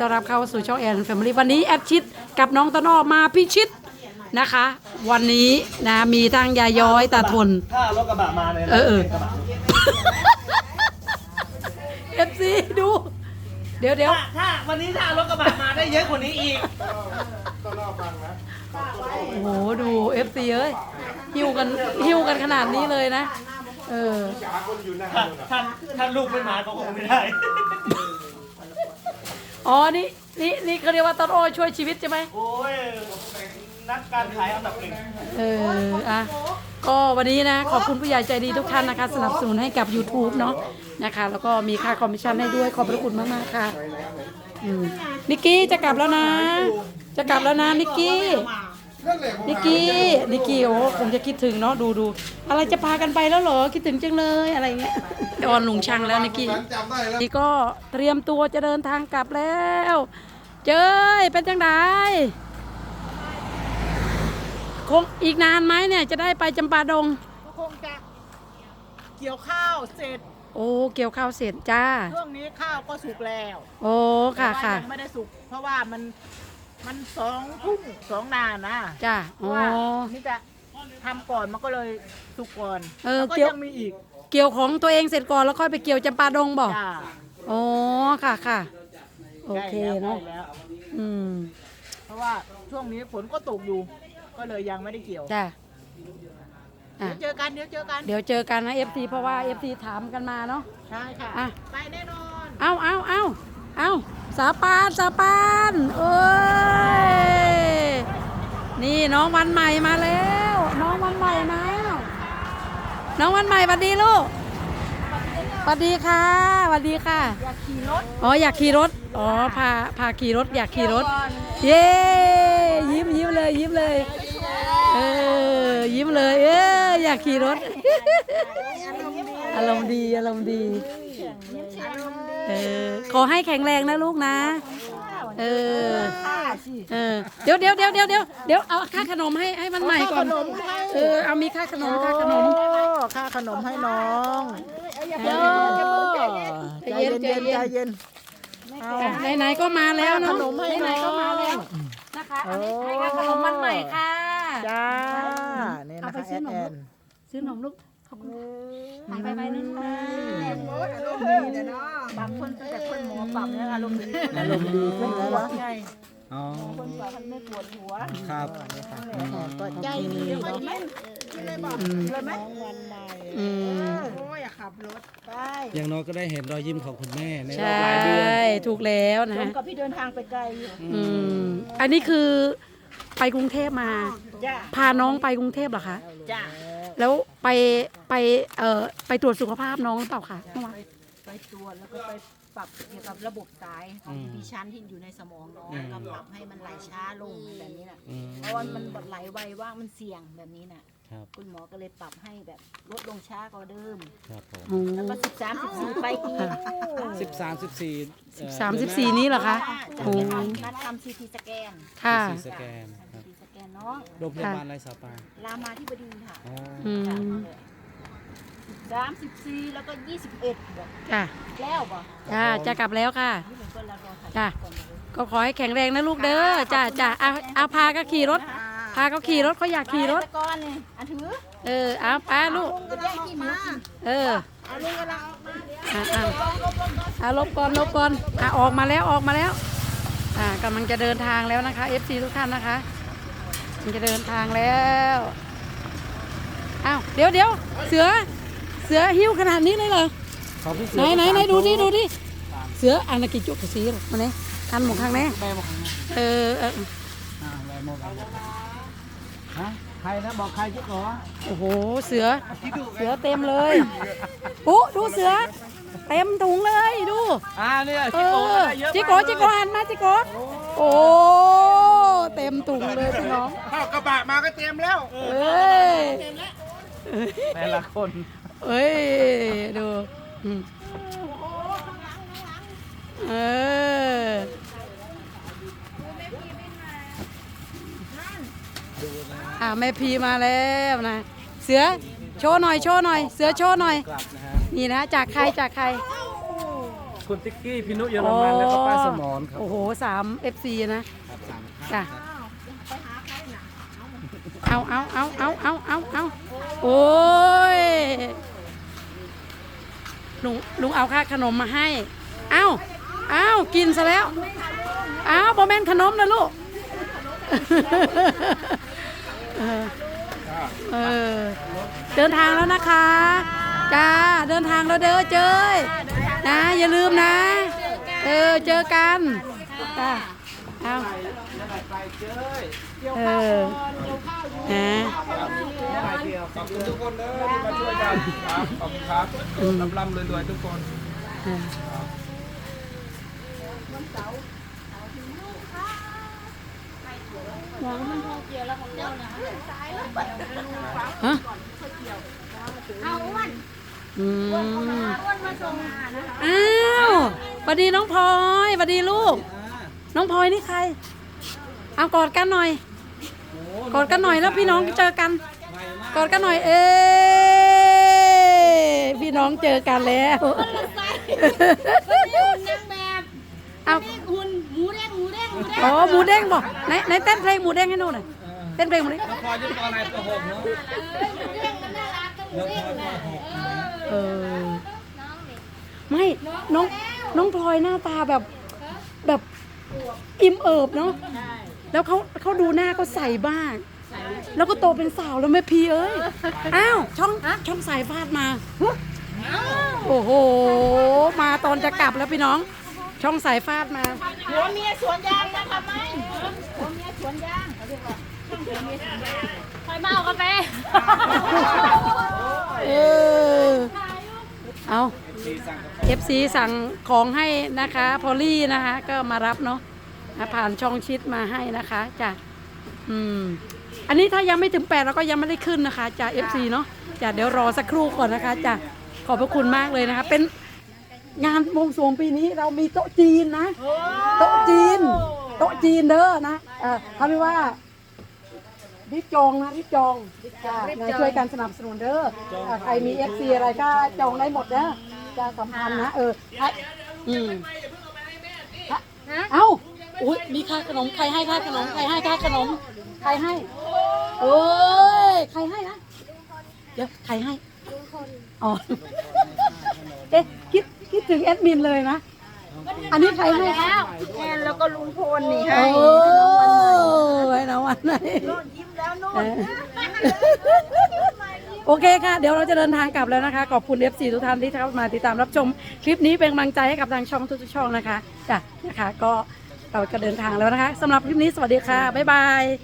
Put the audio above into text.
ต้อนรับเข้าสู่ช่องแอนแฟมิลี่วันนี้แอดชิดกับน้องต้นอ้อมาพิชิตนะคะ วันนี้นะมีทั้งยาย้อยตาทน ถ้ารถกระบะมาเลยนะเออเออ กระบะเอฟซีดู เดี๋ยวเดี๋ยวถ้าถ้าวันนี้ถ้ารถกระบะมาได้เยอะกว่านี้อีก โอ้โหดูเอฟซีเอ้ยหิวกันหิวกันขนาดนี้เลยนะ เออ ถ้าถ้าถ้าลูกไม่มาก็คงไม่ได้ อ๋อ นี่ นี่ นี่เขาเรียกว่าต้นอ้อช่วยชีวิตใช่ไหม โอ้ยนักการขายอันดับหนึ่งเออ อะ ก็วันนี้นะ ขอบคุณผู้ใหญ่ใจดีทุกท่านนะคะ สนับสนุนให้กับ YouTube เนาะนะคะ แล้วก็มีค่าคอมมิชชั่นให้ด้วย ขอบพระคุณมากๆค่ะ อืมนิกกี้จะกลับแล้วนะ จะกลับแล้วนะนิกกี้ นิกกี้นิกกี้โอ้คงจะคิดถึงเนาะดูดูอะไรจะพากันไปแล้วเหรอคิดถึงจังเลยอะไรเงี้ยออนลุงช่างแล้วนิกกี้จำได้แล้วนี่ก็เตรียมตัวจะเดินทางกลับแล้ว เจ้ยเป็นจังไดคงอีกนานไหมเนี่ยจะได้ไปจำปาดงก็คงจะเกี่ยวข้าวเสร็จโอ้เกี่ยวข้าวเสร็จจ้าช่วงนี้ข้าวก็สุกแล้ว โอ้ค่ะแต่ว่าค่ะยังไม่ได้สุกเพราะว่ามัน มันสองทุ่มสองนานนะจ้าเพอ๋อราะว่านี่จะทำก่อนมันก็เลยสุกก่อนเออแล้วก็เกี่ยว ยังมีอีกเกี่ยวของตัวเองเสร็จก่อนแล้วค่อยไปเกี่ยวจำปาดงบอกจ้าโอ้ค่ะค่ะโอเคใกล้แล้วเนาะใกล้แล้วอืมเพราะว่าช่วงนี้ฝนก็ตกอยู่ ก็เลยยังไม่ได้เกี่ยวจ้าอะเดี๋ยวเจอกันเดี๋ยวเจอกันเดี๋ยวเจอกันนะ FC เพราะว่า FC ถามกันมาเนาะ ใช่ค่ะอะ ไปแน่นอน เอาเอาเอาเอาสาปานสาปานเอ้ย นี่น้องวันใหม่มาแล้ว น้องวันใหม่มาน้องวันใหม่สวัสดีลูกสวัสดีค่ะสวัสดีค่ะ อยากขี่รถ อ๋ออยากขี่รถ อ๋อพาพาขี่รถอยากขี่รถ เย้ยิ้มยิ้มเลยยิ้มเลย เออยิ้มเลยเอออยากขี่รถ อารมณ์ดีอารมณ์ดี เออขอให้แข็งแรงนะลูกนะ เออ เออเดี๋ยวเดี๋ยวเดี๋ยวเดี๋ยวเดี๋ยวเดี๋ยวเอาค่าขนมให้ให้มันใหม่ก่อนขนมให้เออเอามีค่าขนมค่าขนมโอ้ค่าขนมให้น้องเออใจเย็นใจเย็นใจเย็นอะไหนๆก็มาแล้วเนาะขนมให้ไหนๆก็น้มาองแล้วนะคะอันนี้ให้ค่าขนมมันใหม่ค่ะจ้านี่เอานะไปคะซื้แออดหนมลูกแอนซื้อหนมลูกขอบคุณไปไปไปนึงปรับคนตั้งแต่คนหมอปรับเนี่ยอารมณ์ดีอารมณ์ดีขึ้นแล้วเหร อ๋อ คนปรับมันไม่ปวดหัวครับ ก็ใจดีเลยไหมเลยบอกเลยไหมวันใหม่อืม โอ้ยขับรถไปอย่างน้อยก็ได้เห็นรอยยิ้มของคุณแม่ในใชรอบหลายเดือน่ถูกแล้วนะผมฮะกับพี่เดินทางไปไกลอยู่อืม อันนี้คือไปกรุงเทพมา จ้าพาน้องไปกรุงเทพเหรอคะ จ้าแล้วไปไปเอ่อไปตรวจสุขภาพน้องหรือเปล่าคะเมื่อวานไปตรวจแล้วก็ไป ปรับเกี่ยวกับระบบสายของดิฉันที่อยู่ในสมองน้องก็ปรับให้มันไหลช้าลงแบบนี้น่ะ อืม เพราะว่ามันไหลไวว่างมันเสี่ยงแบบนี้น่ะ ครับ คุณหมอก็เลยปรับให้แบบลดลงช้ากว่าเดิม ครับผมอ๋อแล้วก็สิบสามสิบสี่ไปอีกสิบสามสิบสี่สามสิบสี่นี้เหรอคะ จะโอ้ไปทำนัดทำซีทีสแกนค่ะ สแกนครับซีสแกนน้องโรงพยาบาลไรสาปานรามาที่บดีค่ะอ๋ออืม สามสิบสี่แล้วก็ยี่สิบเอ็ดบอกจ้ะแล้วบ่จ้าจะกลับแล้วค่ะ นี่เหมือนกันเรารอถ่ายจ้ะ ก่อนเลย ก็ขอให้แข็งแรงนะลูกเด้อจ้าจ้าเอาเอาพาก็ขี่รถ พาเขาขี่รถเขาอยากขี่รถ ไปก่อนนี่อันถือเออเอาป้าลูกก็ได้ที่หมูกินเออเอาลุงกำลังออกมาเดี๋ยวอะอะอะลบก่อนลบก่อนอะออกมาแล้วออกมาแล้ว อ่ากำลังจะเดินทางแล้วนะคะ FC ทุกท่านนะคะกำลังจะเดินทางแล้วอ้าวเดี๋ยวเดี๋ยวเสือ เสือหิ้วขนาดนี้เลยเหรอของพี่เสืไหนอไหนไหนดูดิดูดิเสืออันนักกิจุกสีหรอมาเนี่ยอันหมกข้างแน่แม่บอกเออเอออ่าแม่บอกฮะใครนะบอกใครจิ๊กเหรอโอ้โหเสือเสือเต็มเลยปุ๊ดูเสือเต็มถุงเลยดูอ่าเนี่ยเอจิ๊กโก้อได้เยอะจิโกจิโกหันมาจิโกโอ้เต็มถุงเลยพี่น้องข้าวกระบะมาก็เตรียมแล้วเอ้ยแต่ละคน เอ้ย ดูอืมเอออ่าแม่พีมาแล้วนะ เสือโชว์หน่อยโชว์หน่อย เสือโชว์หน่อย กลับนะฮะ นี่นะจากใครจากใคร คุณติ๊กกี้พี่นุเยอรมันแล้วก็ป้าสมรครับโอ้โหสามเอฟซีนะ ครับสามจ้ะ เอาเอาเอาเอาเอาเอาเอาโอ้ย ลุงลุงเอาค่าขนมมาให้ เอาเอากินซะแล้ว เอาบอแมนขนมนะลูก เออเออ เดินทางแล้วนะคะ จ้า เดินทางแล้วเด้อเจยนะ อย่าลืมนะ เออ เจอกันจ้าเอา เออนะขอบคุณทุกคนเลยที่มาช่วยกันครับขอบคุณครับลำลำรวยๆทุกคนเออฮะอืมอ้วนมาส่งอ้าวสวัสดีน้องพลอยสวัสดีลูก น้องพลอยนี่ใคร เอากอดกันหน่อย กอดกันหน่อยแล้วพี่น้องเจอกัน กอดกันหน่อย เอ้ยพี่น้องเจอกันแล้วนางแบบเอานี่คุณหมูเด้งหมูเด้งหมูเด้งอ๋อหมูเด้งบอกไหนไหนเต้นเพลงหมูเด้งให้หนูหน่อยเต้นเพลงหมูเด้งพอยุตอนไหนตัวหกเนาะหมูเด้งมันน่ารักกับหมูเด้งนะเออเออไม่น้องน้องพลอยหน้าตาแบบแบบอิ่มเอิบเนาะ แล้วเขาเขาดูหน้าก็ใสบ้าง แล้วก็โตเป็นสาวแล้วแม่พีเอ้ย อ้าว ช่องช่องสายฟาดมา โอ้โห มาตอนจะกลับแล้วพี่น้อง ช่องสายฟาดมา หัวเมียสวนยางนะทำไมหัวเมียสวนยางคอยมาเอากาแฟเออเอา FC สั่งของให้นะคะ พอลลี่นะคะ ก็มารับเนาะอะ ผ่านช่องชิดมาให้นะคะจ้ะอืม อันนี้ถ้ายังไม่ถึงแปดเราก็ยังไม่ได้ขึ้นนะคะจ้ะ FC เนาะจ้ะเดี๋ยวรอสักครู่ก่อนนะคะจ้ะขอบพระคุณมากเลยนะคะ เป็นงานวงสรวงปีนี้เรามีโต๊ะจีนนะ โต๊ะจีน โต๊ะจีนเด้อนะเอ่อเขาเรียกว่าริบจองนะริบจองจ้ะนะช่วยกันสนับสนุนเด้ออะใครมีเอฟซีอะไรก็จองได้หมดเด้อจะสัมพันธ์นะเอออะอืมเอ้า อุ้ยมีค่าขนมใครให้ค่าขนมใครให้ค่าขนมใครให้เอ้ยใครให้นะเดี๋ยวใครให้อ๋อเอ๊ะคิดคิดถึงแอดมินเลยนะอันนี้ใครให้คะแอนแล้วก็ลุงพลนี่โอ้ให้ยนะวันไหนยิ้มแล้วนู่นเออโอเคค่ะ เดี๋ยวเราจะเดินทางกลับแล้วนะคะ ขอบคุณ FC ทุกท่านที่เข้ามาติดตามรับชม คลิปนี้เป็นกำลังใจให้กับทางช่องทุกๆช่องนะคะจ้ะนะคะก็ เราจะเดินทางแล้วนะคะสำหรับคลิปนี้สวัสดีค่ะ บ๊ายบาย